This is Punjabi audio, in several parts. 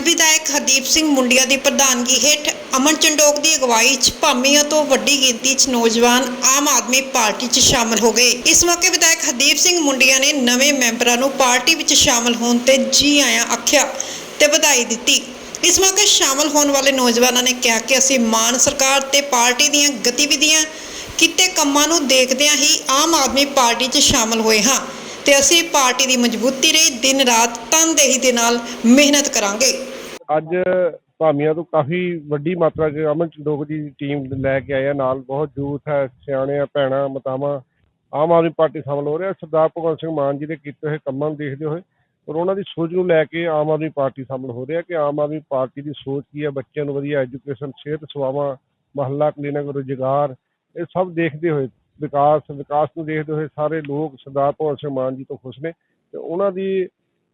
ਵਿਧਾਇਕ ਹਰਦੀਪ ਸਿੰਘ ਮੁੰਡਿਆ ਦੀ ਪ੍ਰਧਾਨਗੀ ਹੇਠ ਅਮਨ ਚੰਡੋਕ ਦੀ ਅਗਵਾਈ 'ਚ ਭਾਮੀਆਂ ਤੋਂ ਵੱਡੀ ਗਿਣਤੀ 'ਚ ਨੌਜਵਾਨ ਆਮ ਆਦਮੀ ਪਾਰਟੀ 'ਚ ਸ਼ਾਮਲ ਹੋ ਗਏ। ਇਸ ਮੌਕੇ ਵਿਧਾਇਕ ਹਰਦੀਪ ਸਿੰਘ ਮੁੰਡਿਆ ਨੇ ਨਵੇਂ ਮੈਂਬਰਾਂ ਨੂੰ ਪਾਰਟੀ ਵਿੱਚ ਸ਼ਾਮਲ ਹੋਣ ਤੇ ਜੀ ਆਇਆਂ ਆਖਿਆ ਤੇ ਵਧਾਈ ਦਿੱਤੀ। ਇਸ ਮੌਕੇ ਸ਼ਾਮਲ ਹੋਣ ਵਾਲੇ ਨੌਜਵਾਨਾਂ ਨੇ ਕਿਹਾ ਕਿ ਅਸੀਂ ਮਾਨ ਸਰਕਾਰ ਤੇ ਪਾਰਟੀ ਦੀਆਂ ਗਤੀਵਿਧੀਆਂ, ਕੀਤੇ ਕੰਮਾਂ ਨੂੰ ਦੇਖਦਿਆਂ ਹੀ ਆਮ ਆਦਮੀ ਪਾਰਟੀ 'ਚ ਸ਼ਾਮਲ ਹੋਏ ਹਾਂ। ਤੇ ਅਸੀਂ ਪਾਰਟੀ ਦੀ ਮਜ਼ਬੂਤੀ ਲਈ ਦਿਨ ਰਾਤ ਤਨਦੇਹੀ ਦੇ ਨਾਲ ਮਿਹਨਤ ਕਰਾਂਗੇ। ਅੱਜ ਭਾਮੀਆਂ ਤੋਂ ਕਾਫੀ ਵੱਡੀ ਮਾਤਰਾ 'ਚ ਅਮਨ ਚੰਦੋਕ ਦੀ ਟੀਮ ਲੈ ਕੇ ਆਏ ਆ, ਨਾਲ ਬਹੁਤ ਯੂਥ ਹੈ, ਸਿਆਣੇ ਆ, ਭੈਣਾਂ, ਮਾਤਾਵਾਂ, ਆਮ ਆਦਮੀ ਪਾਰਟੀ ਸ਼ਾਮਲ ਹੋ ਰਿਹਾ ਸਰਦਾਰ ਭਗਵੰਤ ਸਿੰਘ ਮਾਨ ਜੀ ਦੇ ਕੀਤੇ ਹੋਏ ਕੰਮਾਂ ਨੂੰ ਦੇਖਦੇ ਹੋਏ ਔਰ ਉਹਨਾਂ ਦੀ ਸੋਚ ਨੂੰ ਲੈ ਕੇ ਆਮ ਆਦਮੀ ਪਾਰਟੀ ਸ਼ਾਮਲ ਹੋ ਰਿਹਾ ਕਿ ਆਮ ਆਦਮੀ ਪਾਰਟੀ ਦੀ ਸੋਚ ਕੀ ਹੈ, ਬੱਚਿਆਂ ਨੂੰ ਵਧੀਆ ਐਜੂਕੇਸ਼ਨ ਸਿਹਤ ਸੇਵਾਵਾਂ, ਮਹੱਲਾ ਕਲੀਨਿਕ ਰੁਜ਼ਗਾਰ, ਇਹ ਸਭ ਦੇਖਦੇ ਹੋਏ ਵਿਕਾਸ ਵਿਕਾਸ ਨੂੰ ਦੇਖਦੇ ਹੋਏ ਸਾਰੇ ਲੋਕ ਸਰਦਾਰ ਭਗਵੰਤ ਸਿੰਘ ਮਾਨ ਜੀ ਤੋਂ ਖੁਸ਼ ਨੇ ਤੇ ਉਹਨਾਂ ਦੀ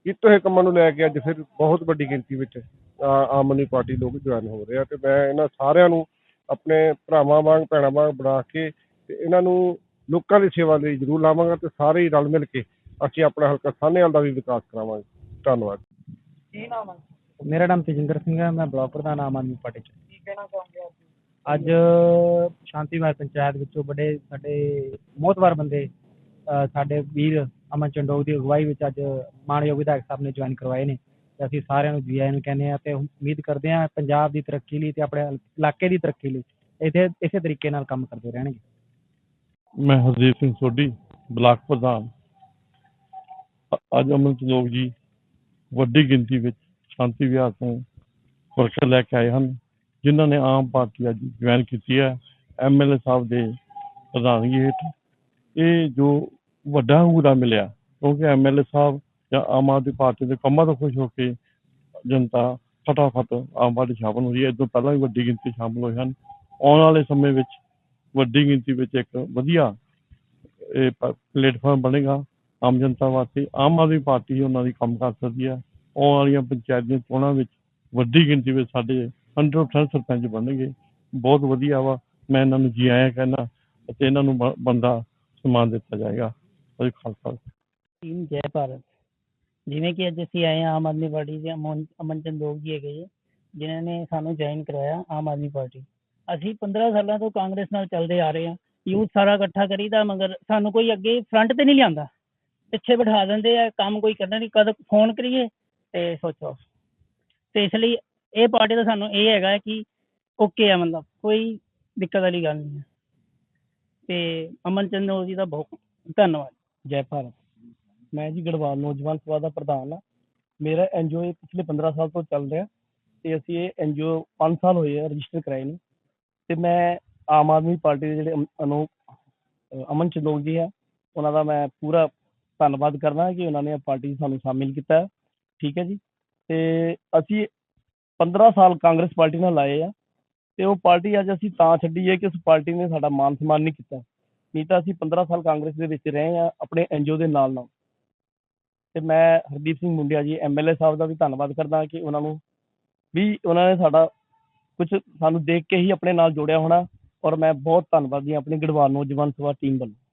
ਕੀਤੇ ਹੋਏ ਕੰਮਾਂ ਨੂੰ ਲੈ ਕੇ ਅੱਜ ਫਿਰ ਬਹੁਤ ਵੱਡੀ ਗਿਣਤੀ ਵਿੱਚ ਆਮ ਆਦਮੀ ਪਾਰਟੀ ਲੋਕ ਜੁਆਇਨ ਹੋ ਰਹੇ ਆ ਤੇ ਮੈਂ ਇਹਨਾਂ ਸਾਰਿਆਂ ਨੂੰ ਆਪਣੇ ਭਰਾਵਾਂ ਵਾਂਗ ਭੈਣਾਂ ਵਾਂਗ ਬਣਾ ਕੇ ਤੇ ਇਹਨਾਂ ਨੂੰ ਲੋਕਾਂ ਦੀ ਸੇਵਾ ਲਈ ਜ਼ਰੂਰ ਲਾਵਾਂਗਾ ਤੇ ਸਾਰੇ ਹੀ ਰਲ ਮਿਲ ਕੇ ਅਸੀਂ ਆਪਣਾ ਹਲਕਾ ਸਾਹਨੇਵਾਲ ਦਾ ਵੀ ਵਿਕਾਸ ਕਰਾਵਾਂਗੇ। ਧੰਨਵਾਦ। ਕੀ ਨਾਮ ਹੈ ਮੇਰਾ ਨਾਮ ਤੇਜਿੰਦਰ ਸਿੰਘ ਹੈ ਮੈਂ ਬਲਾਕ ਪ੍ਰਧਾਨ ਆਮ ਆਦਮੀ ਪਾਰਟੀ ਚ। ਕੀ ਕਹਿਣਾ ਚਾਹੁੰਦੇ ਹੋ ਅੱਜ ਸ਼ਾਂਤੀਮਈ ਪੰਚਾਇਤ ਵਿੱਚੋਂ ਬੜੇ ਸਾਡੇ ਮੋਹਤਵਾਰ ਬੰਦੇ ਸਾਡੇ ਵੀਰ ਅਮਨ ਚੰਡੋਕ ਦੀ ਅਗਵਾਈ ਵਿੱਚ ਅੱਜ ਮਾਨਯੋਗ ਵਿਧਾਇਕ ਸਾਹਿਬ ਨੇ ਜੁਆਇਨ ਕਰਵਾਏ ਨੇ। ਤੇ ਅਸੀਂ ਸਾਰਿਆਂ ਨੂੰ ਜੀ ਆਇਆਂ ਨੂੰ ਕਹਿੰਦੇ ਆ ਤੇ ਉਮੀਦ ਕਰਦੇ ਆ ਪੰਜਾਬ ਦੀ ਤਰੱਕੀ ਲਈ ਤੇ ਆਪਣੇ ਇਲਾਕੇ ਦੀ ਤਰੱਕੀ ਲਈ ਇਸੇ ਇਸੇ ਤਰੀਕੇ ਨਾਲ ਕੰਮ ਕਰਦੇ ਰਹਿਣਗੇ। ਮੈਂ ਹਰਦੀਪ ਸਿੰਘ ਸੋਢੀ, ਬਲਾਕ ਪ੍ਰਧਾਨ। ਅੱਜ ਅਮਨ ਲੋਕ ਜੀ ਵੱਡੀ ਗਿਣਤੀ ਵਿੱਚ ਸ਼ਾਂਤੀ ਵਿਹਾਰ ਤੋਂ ਵਰਕਰ ਲੈ ਕੇ ਆਏ ਹਨ। ਜਿਨ੍ਹਾਂ ਨੇ ਆਮ ਪਾਰਟੀ ਅੱਜ ਜੁਆਇਨ ਕੀਤੀ ਹੈ ਐਮਐਲਏ ਸਾਹਿਬ ਦੇ ਪ੍ਰਧਾਨਗੀ ਹੇਠ। ਇਹ ਜੋ ਵੱਡਾ ਹੂਰਾ ਮਿਲਿਆ, ਕਿਉਂਕਿ ਐਮਐਲਏ ਸਾਹਿਬ ਜਾਂ ਆਮ ਆਦਮੀ ਪਾਰਟੀ ਦੇ ਕੰਮਾਂ ਤੋਂ ਖੁਸ਼ ਹੋ ਕੇ ਜਨਤਾ ਫਟਾਫਟ ਆਮ ਪਾਰਟੀ ਸ਼ਾਮਲ ਹੋ ਰਹੀ ਹੈ। ਇਸ ਤੋਂ ਪਹਿਲਾਂ ਵੀ ਵੱਡੀ ਗਿਣਤੀ ਸ਼ਾਮਲ ਹੋਏ ਹਨ। ਆਉਣ ਵਾਲੇ ਸਮੇਂ ਵਿੱਚ ਵੱਡੀ ਗਿਣਤੀ ਵਿੱਚ ਇੱਕ ਵਧੀਆ ਇਹ ਪਲੇਟਫਾਰਮ ਬਣੇਗਾ। ਆਮ ਜਨਤਾ ਵਾਸਤੇ ਆਮ ਆਦਮੀ ਪਾਰਟੀ ਉਹਨਾਂ ਦੀ ਕੰਮ ਕਰ ਸਕਦੀ ਹੈ। ਆਉਣ ਵਾਲੀਆਂ ਪੰਚਾਇਤ ਦੀਆਂ ਚੋਣਾਂ ਵਿੱਚ ਵੱਡੀ ਗਿਣਤੀ ਵਿੱਚ ਸਾਡੇ 100% ਸਰਪੰਚ ਬਣਨਗੇ। ਬਹੁਤ ਵਧੀਆ ਵਾ। ਮੈਂ ਇਹਨਾਂ ਨੂੰ ਜੀ ਆਇਆਂ ਕਹਿੰਦਾ ਅਤੇ ਇਹਨਾਂ ਨੂੰ ਬੰਦਾ ਸਨਮਾਨ ਦਿੱਤਾ ਜਾਏਗਾ। ਅਸੀਂ ਖਾਲਸਾ ਟੀਮ ਜੈ ਭਾਰਤ। ਜਿਵੇਂ ਕਿ ਅੱਜ ਅਸੀਂ ਆਏ ਹਾਂ ਆਮ ਆਦਮੀ ਪਾਰਟੀ ਦੇ ਅਮਨ ਅਮਨ ਜੀ ਹੈਗੇ ਜੀ, ਜਿਨ੍ਹਾਂ ਨੇ ਸਾਨੂੰ ਜੁਆਇਨ ਕਰਵਾਇਆ ਆਮ ਆਦਮੀ ਪਾਰਟੀ। ਅਸੀਂ 15 ਸਾਲਾਂ ਤੋਂ ਕਾਂਗਰਸ ਨਾਲ ਚੱਲਦੇ ਆ ਰਹੇ ਹਾਂ। ਯੂਥ ਸਾਰਾ ਇਕੱਠਾ ਕਰੀਦਾ ਮਗਰ ਸਾਨੂੰ ਕੋਈ ਅੱਗੇ ਫਰੰਟ ਤੇ ਨਹੀਂ ਲਿਆਂਦਾ। ਪਿੱਛੇ ਬਿਠਾ ਦਿੰਦੇ ਆ ਕੰਮ ਕੋਈ ਕਰਨਾ ਨਹੀਂ। ਕਦ ਫੋਨ ਕਰੀਏ ਤੇ ਸੋਚੋ। ਤੇ ਇਸ ਲਈ ਇਹ ਪਾਰਟੀ ਦਾ ਸਾਨੂੰ ਇਹ ਹੈਗਾ ਕਿ ਓਕੇ ਆ ਮਤਲਬ ਕੋਈ ਦਿੱਕਤ ਵਾਲੀ ਗੱਲ ਨਹੀਂ ਹੈ। ਤੇ ਅਮਨ ਚੰਦੋਕ ਜੀ ਦਾ ਬਹੁਤ ਧੰਨਵਾਦ। ਜੈ ਭਾਰਤ। ਮੈਂ ਜੀ ਗੜਵਾਲ, ਨੌਜਵਾਨ ਸਭਾ ਦਾ ਪ੍ਰਧਾਨ ਹਾਂ। ਮੇਰਾ ਐਨਜੀਓ ਪਿਛਲੇ 15 ਸਾਲ ਤੋਂ ਚੱਲ ਰਿਹਾ ਤੇ ਅਸੀਂ ਇਹ ਐਨਜੀਓ 5 ਸਾਲ ਹੋਏ ਆ ਰਜਿਸਟਰ ਕਰਾਏ ਨੇ। ਤੇ ਮੈਂ ਆਮ ਆਦਮੀ ਪਾਰਟੀ ਦੇ ਜਿਹੜੇ ਅਮ- ਅਮਨ ਚੰਦੋਲ ਜੀ ਆ, ਉਹਨਾਂ ਦਾ ਮੈਂ ਪੂਰਾ ਧੰਨਵਾਦ ਕਰਦਾ ਕਿ ਉਹਨਾਂ ਨੇ ਪਾਰਟੀ ਸਾਨੂੰ ਸ਼ਾਮਿਲ ਕੀਤਾ। ਠੀਕ ਹੈ ਜੀ। ਤੇ ਅਸੀਂ 15 ਸਾਲ ਕਾਂਗਰਸ ਪਾਰਟੀ ਨਾਲ ਲਾਏ ਆ ਤੇ ਉਹ ਪਾਰਟੀ ਅੱਜ ਅਸੀਂ ਤਾਂ ਛੱਡੀ ਹੈ ਕਿ ਉਸ ਪਾਰਟੀ ਨੇ ਸਾਡਾ ਮਾਨ ਸਨਮਾਨ ਨਹੀਂ ਕੀਤਾ। ਨਹੀਂ ਤਾਂ ਅਸੀਂ 15 ਸਾਲ ਕਾਂਗਰਸ ਦੇ ਵਿੱਚ ਰਹੇ ਆ ਆਪਣੇ ਐਨਜੀਓ ਦੇ ਨਾਲ ਨਾਲ। ਤੇ ਮੈਂ ਹਰਦੀਪ ਸਿੰਘ ਮੁੰਡਿਆ ਜੀ ਐਮਐਲਏ ਸਾਹਿਬ ਦਾ ਵੀ ਧੰਨਵਾਦ ਕਰਦਾ ਕਿ ਉਹਨਾਂ ਨੂੰ ਵੀ ਉਹਨਾਂ ਨੇ ਸਾਡਾ ਕੁਝ ਸਾਨੂੰ ਦੇਖ ਕੇ ਹੀ ਆਪਣੇ ਨਾਲ ਜੋੜਿਆ ਹੋਣਾ ਔਰ ਮੈਂ ਬਹੁਤ ਧੰਨਵਾਦੀ ਹਾਂ ਆਪਣੀ ਗੜਵਾਲ ਨੌਜਵਾਨ ਸਭਾ ਟੀਮ ਵੱਲੋਂ।